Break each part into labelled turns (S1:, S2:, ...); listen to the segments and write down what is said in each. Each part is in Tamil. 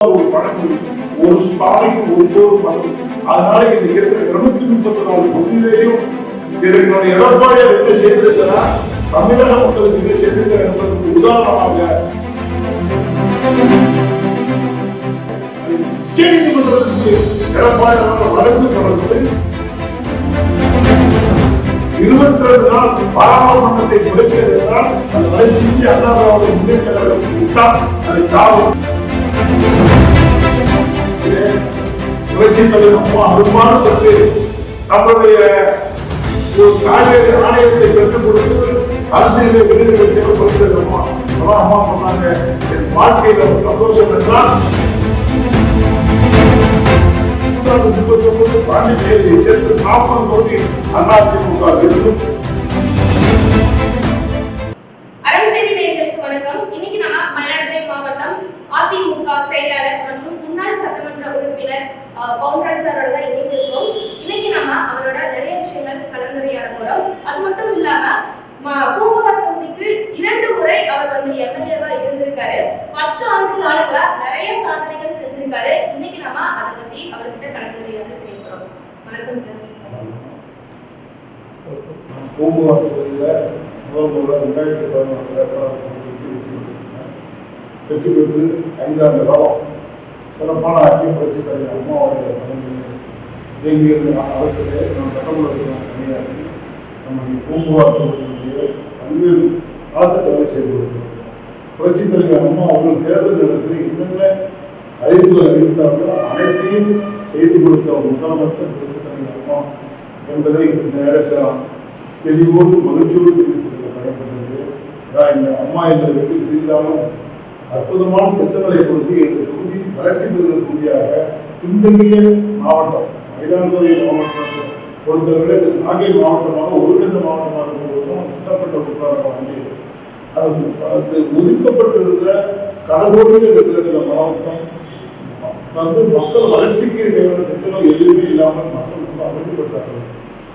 S1: ஒரு பணம் ஒரு ஸ்பாலைக்கு ஒரு சோறு பணம் அதனால இன்னைக்கு இருக்கிற இருநூத்தி முப்பத்தி நாலு பகுதியிலேயும் எனக்கு எடப்பாடியை என்ன செய்திருக்கிறா தமிழக மக்களுக்கு என்ன செய்திருக்கிற என்பதற்கு உதாரணமாக உச்சநீதிமன்றத்திற்கு உச்சநீதிமன்றத்துக்கு வழக்கு தொடர்ந்து இருபத்தி ரெண்டு நாள் பாராளுமன்றத்தை முடக்கியது என்றால் அது வளர்ச்சி அண்ணாதிராவிட முன்னேற்ற கழகத்துக்கு அதை சாவும் புரட்சி தலைவர் அம்மா அருமான நம்மளுடைய ஒரு காவேரி ஆணையத்தை கொடுத்து அரசியலை அம்மா அதான் அம்மா சொன்னாங்க என் வாழ்க்கையில் சந்தோஷம் என்றால் முப்பத்தி ஒன்பது பாண்டிச்சேரி சேர்த்து நாற்பது தொகுதி அதிமுக இருக்கும்
S2: வணக்கம். இன்னைக்கு நம்ம அதிமுக செயலாளர் மற்றும் முன்னாள் சட்டமன்ற உறுப்பினர் அஹ், சாரோட தான் இணைந்திருக்கோம். இன்னைக்கு நம்ம அவரோட நிறைய விஷயங்கள் கலந்துரையாட போறோம் அது மட்டும் இல்லாம பூம்புகார் தொகுதிக்கு இரண்டு முறை அவர் வந்து எம்எல்ஏவா இருந்திருக்காரு. பத்து ஆண்டு காலங்களா நிறைய சாதனைகள் செஞ்சிருக்காரு. இன்னைக்கு நம்ம அதை பத்தி அவர்கிட்ட கலந்துரையாடல் செய்ய போறோம். வணக்கம் சார்.
S1: பூம்புகார் தொகுதியில முதல் முதல்ல ரெண்டாயிரத்தி பதினொன்று வெற்றி பெற்றேன். வெற்றி பெற்று ஐந்தாண்டு காலம் சிறப்பான ஆட்சி புரட்சி தலைவர் அம்மாவுடைய தலைமையில் இயங்கியது அரசிலே நம் சட்டமன்றத்தில் நான் பணியாற்றி நம்முடைய பூம்புகார் பல்வேறு நலத்திட்டங்களை செய்து கொடுக்கிறோம் புரட்சி தலைவர் அம்மா அவர்கள் தேர்தல் நேரத்தில் என்னென்ன அறிவிப்புகள் அறிவித்தார்களோ அனைத்தையும் செய்து கொடுத்த ஒரு முதலமைச்சர் புரட்சி தலைவர் அம்மா என்பதை இந்த நேரத்தில் நான் தெளிவோடு மகிழ்ச்சியோடு தெரிவித்திருக்க கொள்ள கடமைப்பட்டது நான் இந்த அம்மா என்ற வீட்டில் இருந்தாலும் அற்புதமான திட்டங்களை கொடுத்து எங்கள் தொகுதி வளர்ச்சி பெறுகிற தொகுதியாக பின்தங்கிய மாவட்டம் மயிலாடுதுறை மாவட்டத்தை பொறுத்தவரை இது நாகை மாவட்டமாக ஒருங்கிணைந்த மாவட்டமாக இருக்கும்போதும் சுட்டப்பட்ட உறுப்பினராக வாங்கி அது அது ஒதுக்கப்பட்டிருந்த கடகோடியில் இருக்கிற இந்த மாவட்டம். வந்து மக்கள் வளர்ச்சிக்கு தேவையான திட்டங்கள் எதுவுமே இல்லாமல் மக்கள் ரொம்ப அவதிப்பட்டார்கள்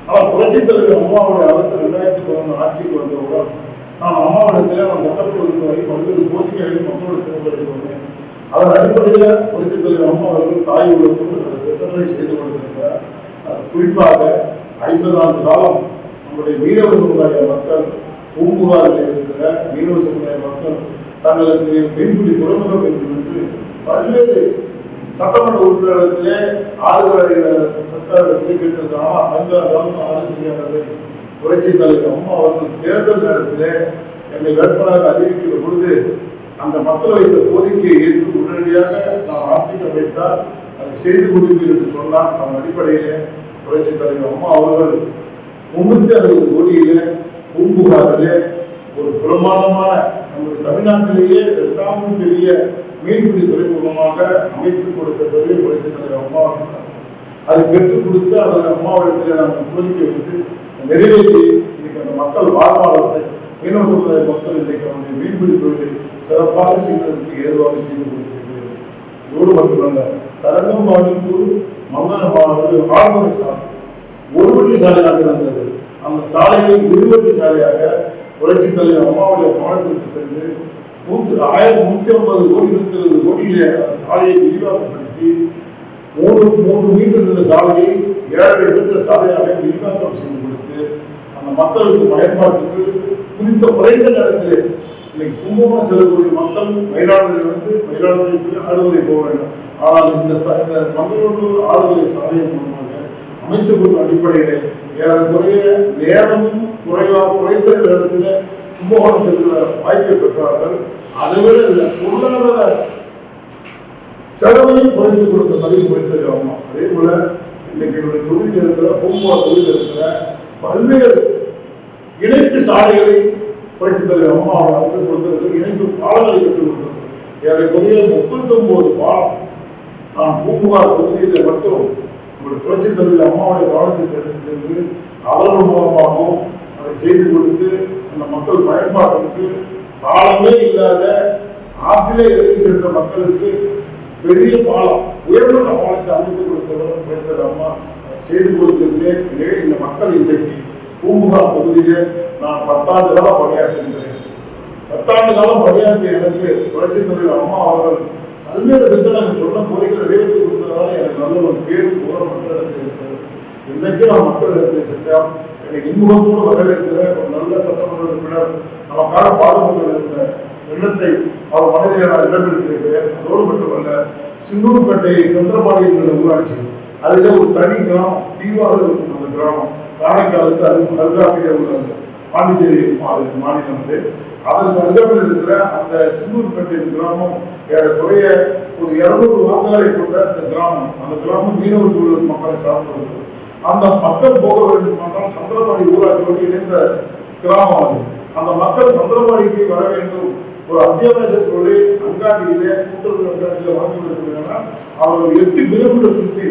S1: ஆனால் புரட்சித் தலைவர் அம்மாவுடைய அரசு ரெண்டாயிரத்தி பதினொன்று ஆட்சிக்கு வந்தவுடன் நான் அம்மாவோட நான் சட்டமன்ற உறுப்பினரை பல்வேறு கோரிக்கைகளை மக்களோட தேர்தலை சொன்னேன். அதன் அடிப்படையில் புரட்சித் தலைவர் அம்மா அவர்கள் தாய் உள்ளத்தோடு அந்த திட்டங்களை செய்து கொண்டிருக்கிறார் அது குறிப்பாக ஐம்பது ஆண்டு காலம் நம்முடைய மீனவ சமுதாய மக்கள் பூம்புகாரில் இருக்கிற மீனவ சமுதாய மக்கள் தங்களுக்கு மீன்பிடி துறைமுகம் வேண்டும் என்று பல்வேறு சட்டமன்ற உறுப்பினரிடத்திலே ஆளுநர் சர்க்காரிடத்திலே கேட்டிருக்காங்க அங்கே காலம் ஆறு புரட்சி தலைவர் அம்மா அவர்கள் தேர்தல் நேரத்தில் என்னை வேட்பாளராக அறிவிக்கிற பொழுது அந்த மக்கள் வைத்த கோரிக்கையை ஏற்று உடனடியாக நான் ஆட்சிக்கு அமைத்தால் அதை செய்து கொடுப்பேன் என்று சொன்னால் அதன் அடிப்படையில் புரட்சி தலைவர் அம்மா அவர்கள் முன்னூத்தி அறுபது கோடியில பூம்புகாரிலே ஒரு பிரமாண்டமான நமது தமிழ்நாட்டிலேயே இரண்டாவது பெரிய மீன்பிடி துறைமுகமாக அமைத்து கொடுத்த பெரிய புரட்சி தலைவர் அம்மா அவர்கள் அதை பெற்றுக் கொடுத்து அதில் அம்மாவிடத்தில் நாங்கள் கோரிக்கை வைத்து நிறைவேற்றி இன்னைக்கு அந்த மக்கள் வாழ்வாதாரத்தை மீனவ சமுதாய மக்கள் இன்றைக்கு அவருடைய மீன்பிடி தொழிலை சிறப்பாக செய்வதற்கு ஏதுவாக செய்து கொடுத்திருக்கிறது இதோடு மட்டுமல்ல தரங்கம்பாடி டு மங்கனமானது ஆழ்துறை சாலை ஒரு வழி சாலையாக இருந்தது. அந்த சாலையை இருவழி சாலையாக புரட்சி தலைவர் அம்மாவுடைய கவனத்திற்கு சென்று நூற்று ஆயிரத்தி நூற்றி ஐம்பது கோடி இருபத்தி இருபது கோடியிலே அந்த சாலையை விரிவாக்கப்படுத்தி மூன்று மூன்று மீட்டர் இருந்த சாலையை ஏழை மீட்டர் சாலையாக விரிவாக்கம் செய்து கொடுத்து அந்த மக்களுக்கு பயன்பாட்டுக்கு குறித்த குறைந்த நேரத்திலே இன்னைக்கு கும்பகோணம் செல்லக்கூடிய மக்கள் மயிலாடுதுறை வந்து மயிலாடுதுறை போய் ஆடுதுறை போக வேண்டும். ஆனால் இந்த ச- இந்த மங்களூர் ஆடுதுறை சாலையின் மூலமாக அமைத்து கொள்ளும் அடிப்படையிலே ஏறக்குறைய நேரமும் குறைவா குறைந்த நேரத்தில் கும்பகோணம் செல்கிற வாய்ப்பை பெற்றார்கள். அதை விட இந்த பொருளாதார செலவையும் குறைத்து கொடுத்த பதிவு குறைத்தது ஆகும் அதே போல இன்னைக்கு என்னுடைய தொகுதியில் இருக்கிற பூம்பா தொகுதியில் இருக்கிற பல்வேறு இணைப்பு சாலைகளை புரட்சி தலைவர் அம்மா அரசு கொடுத்திருக்கிறது. இணைப்பு பாலங்களை கற்றுக் கொடுத்திருக்கிறது. ஏறக்குறைய முப்பத்தொன்பது பாலம் நான் பூம்புகார் தொகுதியில் மட்டும் ஒரு புரட்சி தலைவர் அம்மாவுடைய கவனத்துக்கு எடுத்து சென்று அவர்கள் மூலமாகவும் அதை செய்து கொடுத்து அந்த மக்கள் பயன்பாட்டிற்கு பாலமே இல்லாத ஆற்றிலே இறங்கி சென்ற மக்களுக்கு பெரிய பாலம் உயர்ந்த பாலத்தை அமைத்து கொடுத்தவர் புரட்சி அம்மா செய்து கொடுத்திருந்தேன் எனவே இந்த மக்கள் இன்றைக்கு பூம்புகா பகுதியில் நான் பத்தாண்டு காலம் பணியாற்றுகின்றேன் பத்தாண்டு காலம் பணியாற்றிய எனக்கு புரட்சி தலைவர் அம்மா அவர்கள் பல்வேறு திட்டங்கள் சொன்ன கோரிக்கை நிறைவேற்றி கொடுத்ததுனால எனக்கு நல்ல ஒரு பேர் கூட மக்களிடத்தில் இருக்கிறது. இன்றைக்கு நான் மக்களிடத்தில் சென்றேன் எனக்கு இன்முகத்தோடு வரவேற்கிற ஒரு நல்ல சட்டமன்ற உறுப்பினர் நமக்காக பாடுபட்டு இருந்த எண்ணத்தை அவர் மனதில் நான் அதோடு மட்டுமல்ல சிந்தூர்பேட்டை சந்திரபாடி ஊராட்சி. அதிலே ஒரு தனி கிராமம் தீவாக இருக்கும் அந்த கிராமம். காரைக்காலுக்கு அரு அருகாமையிலே உள்ளது. பாண்டிச்சேரி மாநிலம் வந்து அதற்கு அருகாமையில் இருக்கிற அந்த சிந்தூர்பேட்டை கிராமம் ஏறக்குறைய ஒரு இருநூறு வாக்குகளை கொண்ட அந்த கிராமம். அந்த கிராமம் மீனவர் தொழில் மக்களை சார்ந்தவர்கள் அந்த மக்கள் போக வேண்டுமானால் சந்திரபாடி ஊராட்சியோடு இணைந்த கிராமம் அது. அந்த மக்கள் சந்திரபாடிக்கு வர வேண்டும். ஒரு அத்தியாவசிய பொருளை அங்காடியிலே கூட்டுறவு அங்காடியில வாங்கி விடுகிறாங்கன்னா அவர்கள் எட்டு கிலோமீட்டர் சுற்றி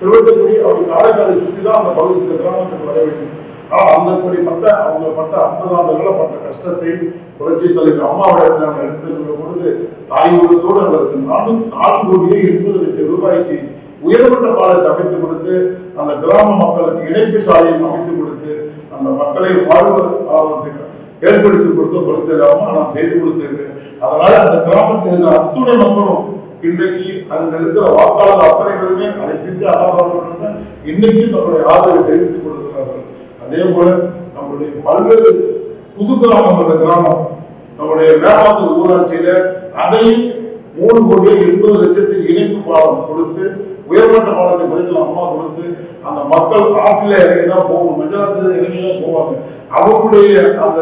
S1: திருவட்டக்குடி அவர் காரைக்காலை சுற்றி தான் அந்த பகுதி இந்த கிராமத்துக்கு வர வேண்டும். ஆனால் அந்த படி பட்ட அவங்க பட்ட ஐம்பது ஆண்டுகள பட்ட கஷ்டத்தை புரட்சி தலைவர் அம்மாவிடத்தில் நாங்கள் எடுத்திருக்கிற பொழுது தாய் உள்ளத்தோடு அதற்கு நாலு நாலு கோடியே எண்பது லட்சம் ரூபாய்க்கு உயர்மட்ட பாலத்தை அமைத்து கொடுத்து அந்த கிராம மக்களுக்கு இணைப்பு சாலையும் அமைத்து கொடுத்து அந்த மக்களை வாழ்வு ஆவதற்கு ஏற்படுத்தி கொடுத்து கொடுத்திடாம நான் செய்து கொடுத்திருக்கேன் அதனால அந்த கிராமத்தில் அத்துடன் அத்துணை மக்களும் இன்றைக்கு அங்க இருக்கிற வாக்காளர் அத்தனை பேருமே அனைத்து அனாதரவாளர்கள் இன்னைக்கு நம்முடைய ஆதரவை தெரிவித்துக் கொடுக்கிறார்கள் அதே போல நம்முடைய பல்வேறு புது கிராமம் என்ற கிராமம் நம்முடைய வேளாண் ஊராட்சியில அதையும் மூணு கோடியே எண்பது லட்சத்துக்கு இணைப்பு பாலம் கொடுத்து உயர்மட்ட பாலத்தை படித்தல் அம்மா கொடுத்து அந்த மக்கள் ஆற்றில இறங்கி தான் போகணும் மஞ்சளாத்துல இறங்கி தான் போவாங்க. அவங்களுடைய அந்த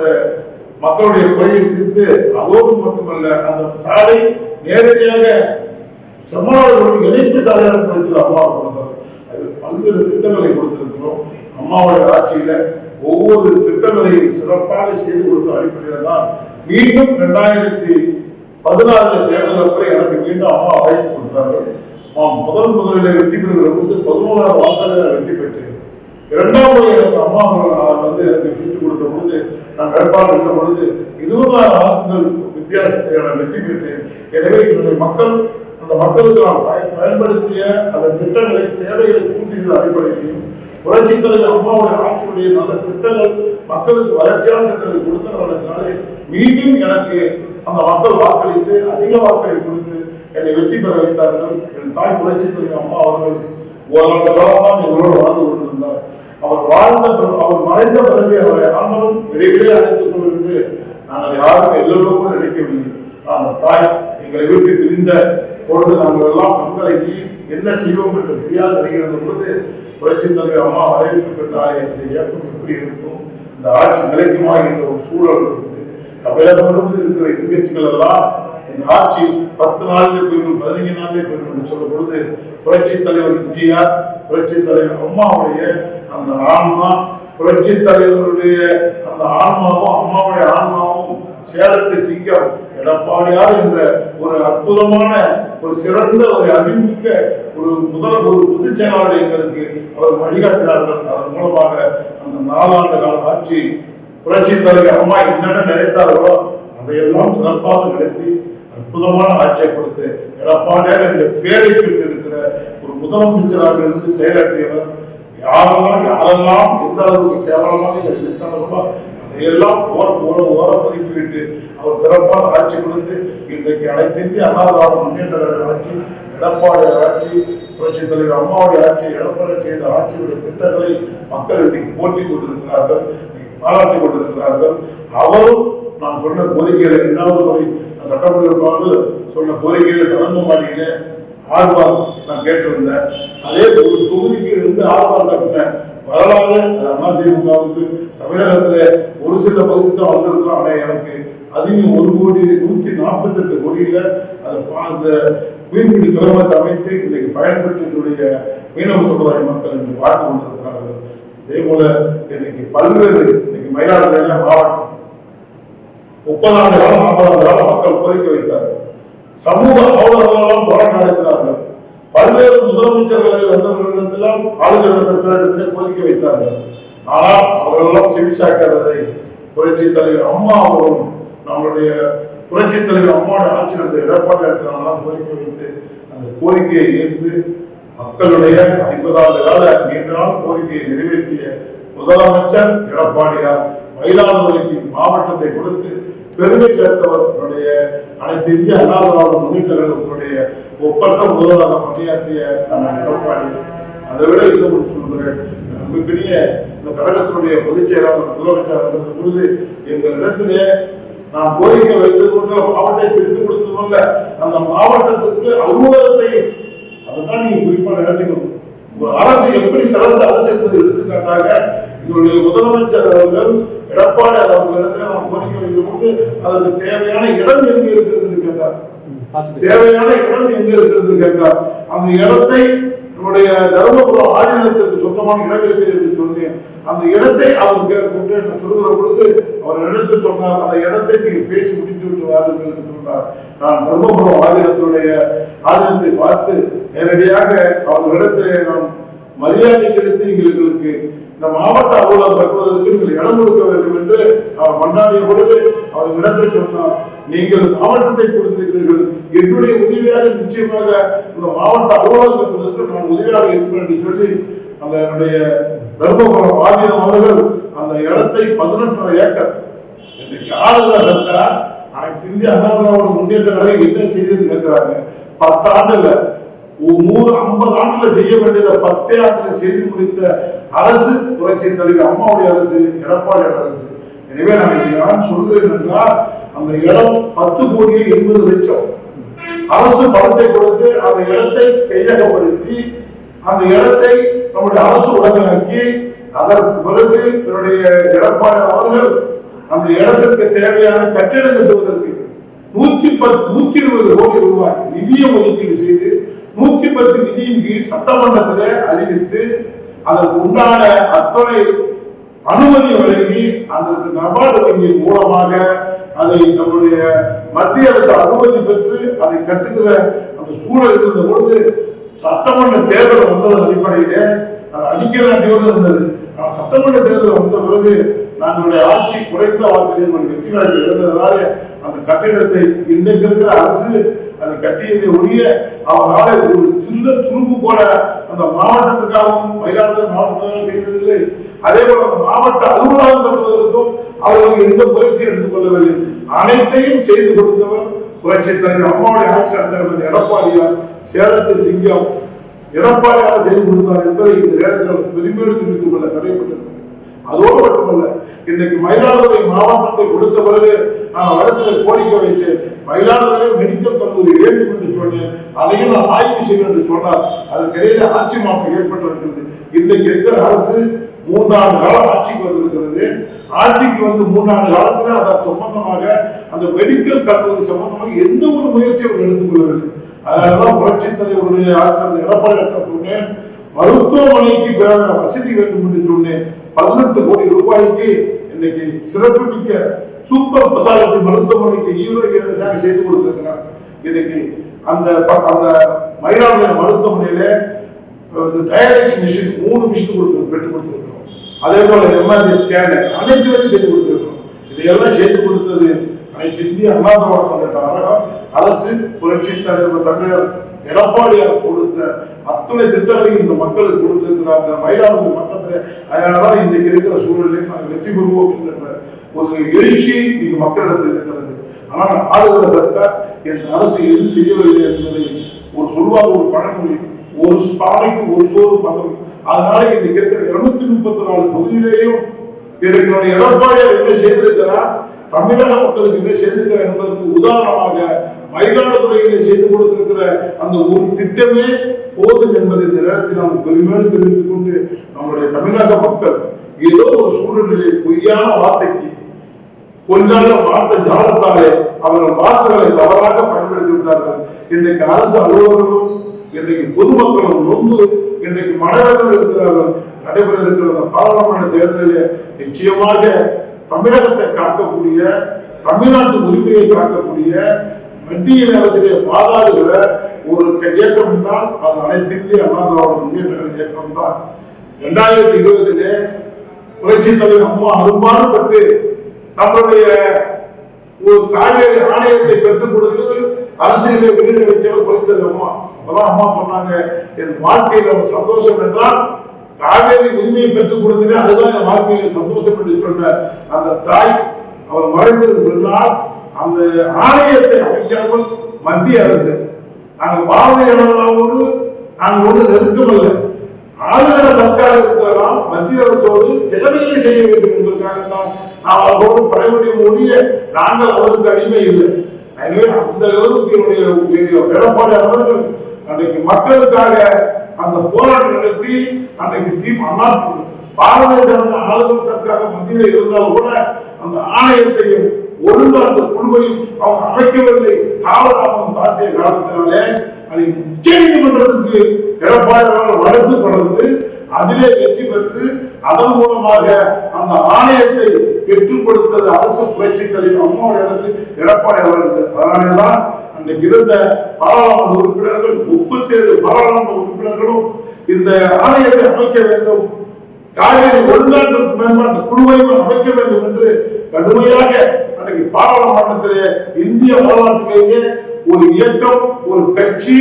S1: மக்களுடைய வழியை தீர்த்து அதோடு மட்டுமல்ல அந்த சாலை நேரடியாக செம்மனாளர்களுடைய இணைப்பு சாலையாக படித்தல் அம்மா கொடுத்தார் அது பல்வேறு திட்டங்களை கொடுத்திருக்கிறோம். அம்மாவுடைய ஆட்சியில ஒவ்வொரு திட்டங்களையும் சிறப்பாக செய்து கொடுத்த அடிப்படையில தான் மீண்டும் இரண்டாயிரத்தி பதினாறு தேர்தல் அப்ப எனக்கு மீண்டும் அம்மா அழைப்பு கொடுத்தார்கள். நாம் முதல் முதலில் வெற்றி பெறுகிற போது பதினோராவது வாக்குகளில் வெற்றி பெற்றேன் இரண்டாம் முறை எனக்கு அம்மா அவர்கள் வந்து எனக்கு சீட்டு கொடுத்த பொழுது நான் வேட்பாளர் இருந்த பொழுது இருபதாயிரம் வாக்குகள் வித்தியாசத்தை நான் வெற்றி பெற்றேன் எனவே என்னுடைய மக்கள் அந்த மக்களுக்கு நான் பயன்படுத்திய அந்த திட்டங்களை தேவைகளை பூர்த்தி செய்த அடிப்படையிலையும் புரட்சி தலைவர் அம்மாவுடைய ஆட்சியுடைய நல்ல திட்டங்கள் மக்களுக்கு வளர்ச்சியான திட்டங்களை கொடுத்த காரணத்தினாலே மீண்டும் எனக்கு அந்த மக்கள் வாக்களித்து அதிக வாக்களை கொடுத்து என்னை வெற்றி பெற வைத்தார்கள். என் தாய் புரட்சி தலைவர் அம்மா அவர்கள் ஓராண்டு காலமாக எங்களோடு வாழ்ந்து கொண்டிருந்தார். அவர் வாழ்ந்த பிறகு அவர் மறைந்த பிறகு அவரை ஆண்களும் விரைவிலே அழைத்துக் கொண்டிருந்து நாங்கள் யாரும் எல்லோரும் நினைக்கவில்லை. அந்த தாய் எங்களை விட்டு பிரிந்த பொழுது நாங்கள் எல்லாம் கண்கலங்கி என்ன செய்வோம் என்று தெரியாது நினைக்கிறது பொழுது புரட்சி தலைவர் அம்மா வரவேற்பு இந்த இயக்கம் எப்படி இருக்கும்? இந்த ஆட்சி நிலைக்குமா என்ற ஒரு சூழல் இருந்தது. தமிழகம் இருக்கிற எதிர்கட்சிகள் எல்லாம் இந்த ஆட்சி பத்து நாளிலே போயிடும் பதினைஞ்சு நாளிலே போயிடும் சொல்லும் பொழுது புரட்சி தலைவர் எம்ஜிஆர் புரட்சி தலைவர் அம்மாவுடைய அந்த ஆன்மா புரட்சி தலைவருடைய அந்த ஆன்மாவும் அம்மாவுடைய ஆன்மாவும் சேலத்தை சிங்கம் எடப்பாடியார் என்ற ஒரு அற்புதமான ஒரு சிறந்த ஒரு அறிமுக ஒரு முதல் ஒரு பொதுச்செயலாளர் எங்களுக்கு அவர் வழிகாட்டினார்கள். அதன் மூலமாக அந்த நாலாண்டு கால ஆட்சி புரட்சி தலைவர் அம்மா என்னென்ன நினைத்தார்களோ அதையெல்லாம் சிறப்பாக நடத்தி அற்புதமான ஆட்சியை கொடுத்து எடப்பாடியார் என்ற பேரை பெற்றிருக்கிற ஒரு முதலமைச்சராக இருந்து செயலாற்றியவர் யாரெல்லாம் யாரெல்லாம் எந்த அளவுக்கு கேவலமாக நினைத்தார்களோ அதையெல்லாம் ஓர ஓர ஓர ஒதுக்கி விட்டு அவர் சிறப்பான ஆட்சி கொடுத்து இன்றைக்கு அனைத்து இந்திய முன்னேற்ற கழக ஆட்சி எடப்பாடியார் ஆட்சி புரட்சி தலைவர் அம்மாவுடைய ஆட்சி எடப்பாடி செய்த ஆட்சியுடைய திட்டங்களை மக்கள் இன்னைக்கு போட்டி கொண்டிருக்கிறார்கள் பாராட்டி கொண்டிருக்கிறார்கள். அவரும் நான் சொன்ன கோரிக்கையில இரண்டாவது முறை நான் சட்டமன்ற உறுப்பினர் சொன்ன கோரிக்கைகளை தரங்கம்பாடியில ஆர்வார் நான் கேட்டிருந்தேன். அதே ஒரு தொகுதிக்கு இருந்து ஆர்வார் கட்டினேன். வரலாறு அது அதிமுகவுக்கு தமிழகத்துல ஒரு சில பகுதி தான் வந்திருக்கிறோம். ஆனா எனக்கு அதிகம் ஒரு கோடி நூத்தி நாற்பத்தி எட்டு கோடியில அந்த மீன்பிடி துறைமுகத்தை அமைத்து இன்னைக்கு பயன்பெற்று மீனவ சமுதாய மக்கள் இன்று வாழ்ந்து கொண்டிருக்கிறார்கள். இதே போல இன்னைக்கு பல்வேறு இன்னைக்கு மயிலாடுதுறை மாவட்டம் முப்பதாண்டு காலம் நாற்பதாண்டு காலம் மக்கள் கோரிக்கை வைத்தார்கள். சமூக ஆர்வலர்களெல்லாம் போராட்டம் நடத்தினார்கள். பல்வேறு முதலமைச்சர்களை வந்தவர்களிடத்திலாம் ஆளுநர் சர்க்காரிடத்திலே கோரிக்கை வைத்தார்கள். ஆனால் அவர்களெல்லாம் செவிசாக்கிறதை புரட்சி தலைவர் அம்மா அவரும் நம்மளுடைய புரட்சி தலைவர் அம்மாவோட ஆட்சி நடந்த எடப்பாடி இடத்திலாம் கோரிக்கை வைத்து அந்த கோரிக்கையை ஏற்று மக்களுடைய ஐம்பதாண்டு கால நீண்ட நாள் கோரிக்கையை நிறைவேற்றிய முதலமைச்சர் எடப்பாடியார் மயிலாடுதுறைக்கு மாவட்டத்தை கொடுத்து பெருமை சேர்த்தவர் நம்முடைய அனைத்து இந்திய அண்ணா திராவிட முன்னேற்ற கழகத்தினுடைய ஒப்பற்ற முதல்வராக பணியாற்றிய அண்ணன் எடப்பாடி அதை விட இன்னும் சொல்கிறேன் மிகப்பெரிய இந்த கழகத்தினுடைய பொதுச் செயலாளர் முதலமைச்சர் இருந்த பொழுது எங்களிடத்திலே நான் கோரிக்கை வைத்தது கொண்டு மாவட்டத்தை பிரித்து கொடுத்ததும் அந்த மாவட்டத்துக்கு அலுவலகத்தையும் அதுதான் நீங்க குறிப்பாக நடத்திக்கணும் ஒரு அரசு எப்படி சிறந்த அரசு என்பது எடுத்துக்காட்டாக எங்களுடைய முதலமைச்சர் அவர்கள் எடப்பாடி அவர்களிடத்தில் நான் கோரிக்கை வைக்கும் போது அதற்கு தேவையான இடம் எங்க இருக்கிறது கேட்டார். தேவையான இடம் எங்க இருக்கிறது கேட்டார். அந்த இடத்தை நம்முடைய தர்மபுரம் ஆதீனத்திற்கு சொந்தமான இடம் இருக்கிறது என்று சொன்னேன். அந்த இடத்தை அவர் கேட்டு நான் சொல்லுகிற பொழுது அவர் எடுத்து சொன்னார் அந்த இடத்தை நீங்க பேசி முடித்து விட்டு வாருங்கள் என்று சொன்னார். நான் தர்மபுரம் ஆதீனத்துடைய ஆதீனத்தை பார்த்து நேரடியாக அவர்களிடத்திலே நான் மரியாதை செலுத்தி எங்களுக்கு இந்த மாவட்ட அலுவலகம் கட்டுவதற்கு நீங்கள் இடம் கொடுக்க வேண்டும் என்று அவர் கொண்டாடிய பொழுது அவர் இடத்தை சொன்னார். நீங்கள் மாவட்டத்தை கொடுத்திருக்கிறீர்கள். என்னுடைய உதவியாக நிச்சயமாக இந்த மாவட்ட அலுவலகம் கட்டுவதற்கு நான் உதவியாக இருப்பேன் என்று சொல்லி அந்த என்னுடைய தர்மபுரம் ஆதீனம் அவர்கள் அந்த இடத்தை பதினெட்டரை ஏக்கர் இன்றைக்கு ஆளுநர் சர்க்கார் அனைத்து இந்திய அண்ணா திராவிட முன்னேற்ற கழகம் என்ன செய்தது கேட்கிறாங்க பத்தாண்டுல நூறு ஐம்பது ஆண்டுல செய்ய வேண்டியதை பத்தே ஆண்டுல செய்து முடித்த அரசு புரட்சி தலைவர் அம்மாவுடைய அரசு எடப்பாடி அரசு. எனவே நான் இதை சொல்கிறேன் என்றால் அந்த இடம் பத்து கோடியே எண்பது லட்சம். அரசு பணத்தை கொடுத்து அந்த இடத்தை கையகப்படுத்தி அந்த இடத்தை நம்முடைய அரசு உடமையாக்கி அதற்கு பிறகு என்னுடைய எடப்பாடி அவர்கள் அந்த இடத்திற்கு தேவையான கட்டிடம் கட்டுவதற்கு நூத்தி பத்து நூத்தி இருபது கோடி ரூபாய் நிதியை ஒதுக்கீடு செய்து நூத்தி பத்து நிதியின் கீழ் சட்டமன்றத்திலே அறிவித்து அதற்கு உண்டான அத்தனை அனுமதி வழங்கி அதற்கு நபார்டு வங்கியின் மூலமாக அதை நம்முடைய மத்திய அரசு அனுமதி பெற்று அதை கட்டுகிற அந்த சூழல் இருந்த பொழுது சட்டமன்ற தேர்தல் வந்தது அடிப்படையில் அது அடிக்கிற அடியோடு இருந்தது. ஆனால் சட்டமன்ற தேர்தல் வந்த பிறகு நாங்களுடைய ஆட்சி குறைந்த வாக்கில் வெற்றி வாய்ப்பு இழந்ததுனால அந்த கட்டிடத்தை இன்றைக்கு இருக்கிற அரசு அதை கட்டியதை ஒழிய அவரால் ஒரு சின்ன துரும்பு கூட அந்த மாவட்டத்துக்காகவும் மயிலாடுதுறை மாவட்டத்துக்காகவும் செய்ததில்லை. அதே போல அந்த மாவட்ட அலுவலகம் கட்டுவதற்கும் அவர்கள் எந்த முயற்சியும் எடுத்துக் கொள்ளவில்லை அனைத்தையும் செய்து கொடுத்தவர் புரட்சி தலைவர் அம்மாவுடைய ஆட்சி தலைவர் எடப்பாடியார் சேலத்து சிங்கம். எடப்பாடியார் செய்து கொடுத்தார் என்பதை இந்த நேரத்தில் பெருமையோடு தெரிவித்துக் கொள்ள கடைப்பட்டது அதோடு மட்டுமல்ல இன்னைக்கு மயிலாடுதுறை மாவட்டத்தை கொடுத்த பிறகு நான் இடத்துல கோரிக்கை வைத்தேன். மயிலாடுதுறை மெடிக்கல் கல்லூரி வேண்டும் என்று சொன்னேன். அதையும் நான் ஆய்வு செய்வேன் என்று சொன்னார். அதற்கிடையில ஆட்சி மாற்றம் ஏற்பட்டிருக்கிறது. இன்றைக்கு இருக்கிற அரசு மூன்றாண்டு காலம் ஆட்சிக்கு வந்திருக்கிறது? ஆட்சிக்கு வந்து மூன்றாண்டு காலத்துல அதன் சம்பந்தமாக அந்த மெடிக்கல் கல்லூரி சம்பந்தமாக எந்த ஒரு முயற்சியும் அவர் எடுத்துக்கொள்ளவில்லை. அதனாலதான் புரட்சி தலைவருடைய ஆட்சி எடப்பாடி சொன்னேன். மருத்துவமனைக்கு வசதி வேண்டும் என்று சொன்னேன். பதினெட்டு கோடி ரூபாய்க்கு இன்னைக்கு சிறப்புமிக்க சூப்பர் ஸ்பெஷாலிட்டி மருத்துவமனைக்கு ஈரோடு செய்து கொடுத்திருக்கிறார். இன்னைக்கு அந்த ப- அந்த மயிலாடுதுறை மருத்துவமனையில இந்த மிஷின் மூணு மிஷின் கொடுத்து பெற்று கொடுத்திருக்கிறோம். அதே போல எம்ஆர்ஐ ஸ்கேனு அனைத்து செய்து கொடுத்திருக்கிறோம். இதையெல்லாம் செய்து கொடுத்தது அனைத்து இந்திய அண்ணா திராவிட அரசு புரட்சி தலைவர் தமிழர் எடப்பாடியார் கொடுத்த அத்தனை திட்டங்களையும் இந்த மக்களுக்கு கொடுத்திருக்கிறாங்க மயிலாடுதுறை மக்களத்தில் அதனாலதான் இன்னைக்கு இருக்கிற சூழலில் நாங்கள் வெற்றி பெறுவோம் என்கின்ற ஒரு எழுச்சி இங்கு மக்களிடத்தில் இருக்கிறது. ஆனால் ஆளுகிற சர்க்கார் இந்த அரசு எது செய்யவில்லை என்பதை ஒரு சொல்வார் ஒரு பழமொழி ஒரு பானைக்கு ஒரு சோறு பதம். அதனால இன்னைக்கு இருக்கிற இருநூத்தி முப்பத்தி நாலு தொகுதியிலேயும் இன்னைக்கு எடப்பாடியார் என்ன செய்திருக்கிறார்? தமிழக மக்களுக்கு என்ன செய்திருக்கிறார் என்பதற்கு உதாரணமாக மயிலாடுதுறையிலே செய்து கொடுத்திருக்கிற அந்த ஒரு திட்டமே போதும் என்பதை இந்த நேரத்தில் நாம் பெருமையோடு தெரிவித்துக் கொண்டு நம்முடைய தமிழக மக்கள் ஏதோ ஒரு சூழ்நிலை பொய்யான வார்த்தைக்கு கொஞ்சம் வார்த்தை ஜாலத்தாலே அவர்கள் வார்த்தைகளை தவறாக பயன்படுத்தி விட்டார்கள். இன்றைக்கு அரசு அலுவலர்களும் இன்றைக்கு பொதுமக்களும் நொந்து இன்றைக்கு மனவேதனை இருக்கிறார்கள் நடைபெற இருக்கிற அந்த பாராளுமன்ற தேர்தலிலே நிச்சயமாக தமிழகத்தை காக்கக்கூடிய தமிழ்நாட்டு உரிமையை காக்கக்கூடிய மத்திய அரசிலே வாதாடுகிற ஒரு இயக்கம் என்றால் அது அனைத்து இந்திய அண்ணா திராவிட முன்னேற்ற இயக்கம் தான். இரண்டாயிரத்தி இருபதிலே புரட்சி தலைவர் அம்மா அரும்பாடுபட்டு நம்மளுடைய ஒரு காவேரி ஆணையத்தை பெற்றுக் கொடுத்து அரசியலை வெளியிட வச்சவர் புரட்சி அம்மா. அப்பதான் அம்மா சொன்னாங்க என் வாழ்க்கையில ஒரு சந்தோஷம் என்றால் காவேரி உரிமையை பெற்றுக் கொடுத்ததே அதுதான் என் வாழ்க்கையில சந்தோஷம் என்று சொன்ன அந்த தாய் அவர் மறைந்ததற்கு பின்னால் அந்த ஆணையத்தை அமைக்காமல் மத்திய அரசு நாங்கள் பாரதிய ஜனதாவோடு நாங்கள் ஒன்று நெருக்கமில்லை ஆளுநர சர்க்கார் இருக்கிறலாம் மத்திய அரசோடு தேவைகளை செய்ய வேண்டும் என்பதற்காகத்தான் நாம் அவரோடு படைமுடி மொழிய நாங்கள் அவருக்கு அடிமை இல்லை. எனவே அந்த அளவுக்கு என்னுடைய எடப்பாடி அவர்கள் அன்றைக்கு மக்களுக்காக அந்த போராட்டம் நடத்தி அன்றைக்கு தீம் அண்ணா பாரதிய ஜனதா ஆளுநர் சர்க்காக மத்தியில் இருந்தால் கூட அந்த ஆணையத்தையும் ஒழுங்காட்டு குழுவையும் அவங்க அமைக்கவில்லை. காலதாமம் தாட்டிய காரணத்தினாலே அதை உச்ச நீதிமன்றத்துக்கு எடப்பாடி அவர்கள் வழக்கு தொடர்ந்து அதிலே வெற்றி பெற்று அதன் மூலமாக அந்த ஆணையத்தை பெற்றுக் கொடுத்தது அரசு புரட்சி தலைவர் அம்மாவுடைய அரசு எடப்பாடி அரசு அதனாலேதான் அன்றைக்கு இருந்த பாராளுமன்ற உறுப்பினர்கள் முப்பத்தி ஏழு பாராளுமன்ற உறுப்பினர்களும் இந்த ஆணையத்தை அமைக்க வேண்டும். காவிரி ஒழுங்காட்டு மேம்பாட்டு குழுவையும் அமைக்க வேண்டும் என்று கடுமையாக அன்றைக்கு பாராளுமன்றத்திலே இந்திய வரலாற்றிலேயே ஒரு இயக்கம் ஒரு கட்சி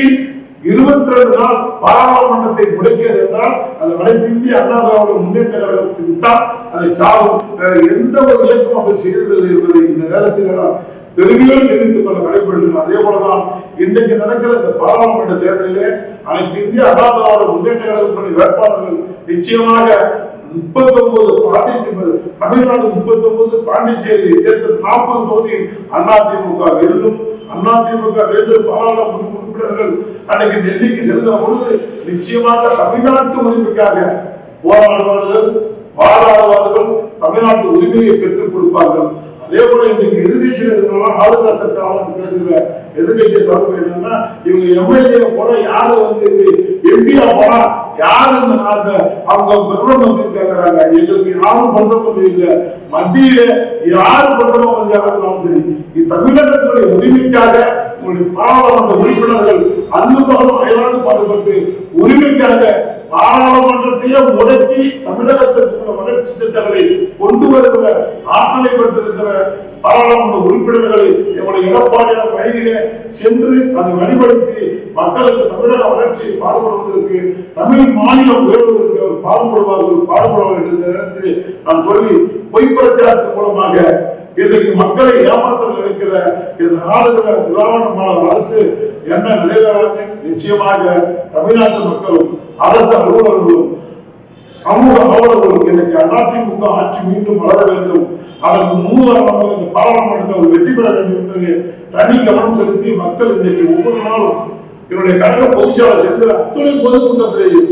S1: இருபத்தி ரெண்டு நாள் பாராளுமன்றத்தை முடக்கியது என்றால் அது அனைத்து இந்திய அண்ணா திராவிட முன்னேற்ற கழகத்துக்கு தான். அதை சாரும் வேற எந்த ஒரு இயக்கம் அப்படி செய்ததில்லை என்பதை இந்த நேரத்தில் நான் பெருமையோடு தெரிவித்துக் கொள்ள கடைபிடிக்கும் அதே போலதான் இன்றைக்கு நடக்கிற இந்த பாராளுமன்ற தேர்தலிலே அனைத்து இந்திய அண்ணா திராவிட முன்னேற்ற கழகத்தினுடைய வேட்பாளர்கள் நிச்சயமாக முப்பத்தி ஒன்பது பாண்டிச்சேரி தமிழ்நாடு முப்பத்தி ஒன்பது பாண்டிச்சேரியை சேர்த்து நாற்பது தொகுதியில் அதிமுக வெல்லும். அதிமுக வேண்டும் பாராளுமன்ற உறுப்பினர்கள் அன்னைக்கு டெல்லிக்கு செல்கிற பொழுது நிச்சயமாக தமிழ்நாட்டு உரிமைக்காக போராடுவார்கள் வாதாடுவார்கள் தமிழ்நாட்டு உரிமையை பெற்றுக் கொடுப்பார்கள். அதே போல இன்றைக்கு எதிர்கட்சியில் இருக்கிறவங்க ஆளுநர் சட்டம் பேசுகிற எதிர்கட்சி தரப்பு என்னன்னா இவங்க எம்எல்ஏ போல யாரு வந்து இது எம்பியா போனா யாரு இந்த நாட்டை அவங்க பிரதம மந்திரி கேட்கிறாங்க எங்களுக்கு யாரும் பிரதம மந்திரி இல்லை. மத்தியில யாரு பிரதம மந்திரியாக சரி இது தமிழகத்துடைய உரிமைக்காக உங்களுடைய பாராளுமன்ற உறுப்பினர்கள் அல்லுமகளும் பாடுபட்டு உரிமைக்காக பாராளுமன்றத்தையே முடக்கி தமிழகத்திற்குள்ள வளர்ச்சி திட்டங்களை கொண்டு வருகிற ஆற்றலை பெற்றிருக்கிற பாராளுமன்ற உறுப்பினர்களை எங்களுடைய எடப்பாடியார் வழியிலே சென்று அதை வழிபடுத்தி மக்களுக்கு தமிழக வளர்ச்சியை பாடுபடுவதற்கு தமிழ் மாநிலம் உயர்வதற்கு அவர் பாடுபடுவார்கள் பாடுபடுவார்கள் என்ற நேரத்தில் நான் சொல்லி பொய் பிரச்சாரத்தின் மூலமாக இன்றைக்கு மக்களை ஏமாற்ற நினைக்கிற இந்த ஆளுகிற திராவிட மாடல் அரசு என்ன நிறைவேறாது நிச்சயமாக தமிழ்நாட்டு மக்களும் அரசு அலுவலர்களும் சமூக அலுவலர்களும் இன்றைக்கு அதிமுக ஆட்சி மீண்டும் வளர வேண்டும். அதற்கு முன்னுதாரணமாக இந்த பாராளுமன்றத்தை ஒரு வெற்றி பெற வேண்டும் என்பது தனி கவனம் செலுத்தி மக்கள் இன்றைக்கு ஒவ்வொரு நாளும் என்னுடைய கழக பொதுச்சாளர் செய்கிற அத்துணை பொதுக்கூட்டத்திலேயும்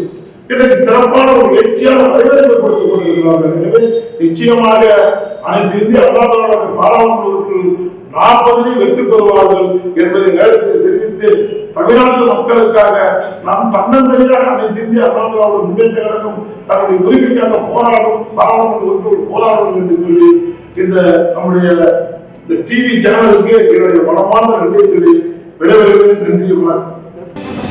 S1: இன்றைக்கு சிறப்பான ஒரு எழுச்சியான வரவேற்பை கொடுத்துக் கொண்டிருக்கிறார்கள். எனவே நிச்சயமாக அனைத்து இந்திய அல்லாதவர்கள பாராளுமன்ற உறுப்பினர்கள் நாற்பதிலும் வெற்றி பெறுவார்கள் என்பதை நேரத்தில் தெரிவித்து தமிழ்நாட்டு மக்களுக்காக நாம் தன்னந்தனியாக அனைத்து இந்திய அண்ணா திராவிட முன்னேற்ற கழகம் தன்னுடைய உரிமைக்காக போராடும் பாராளுமன்ற உறுப்பினர்கள் போராடும் என்று சொல்லி இந்த நம்முடைய இந்த டிவி சேனலுக்கு என்னுடைய மனமார்ந்த நன்றியை சொல்லி விடைபெறுகிறேன். நன்றி வணக்கம்.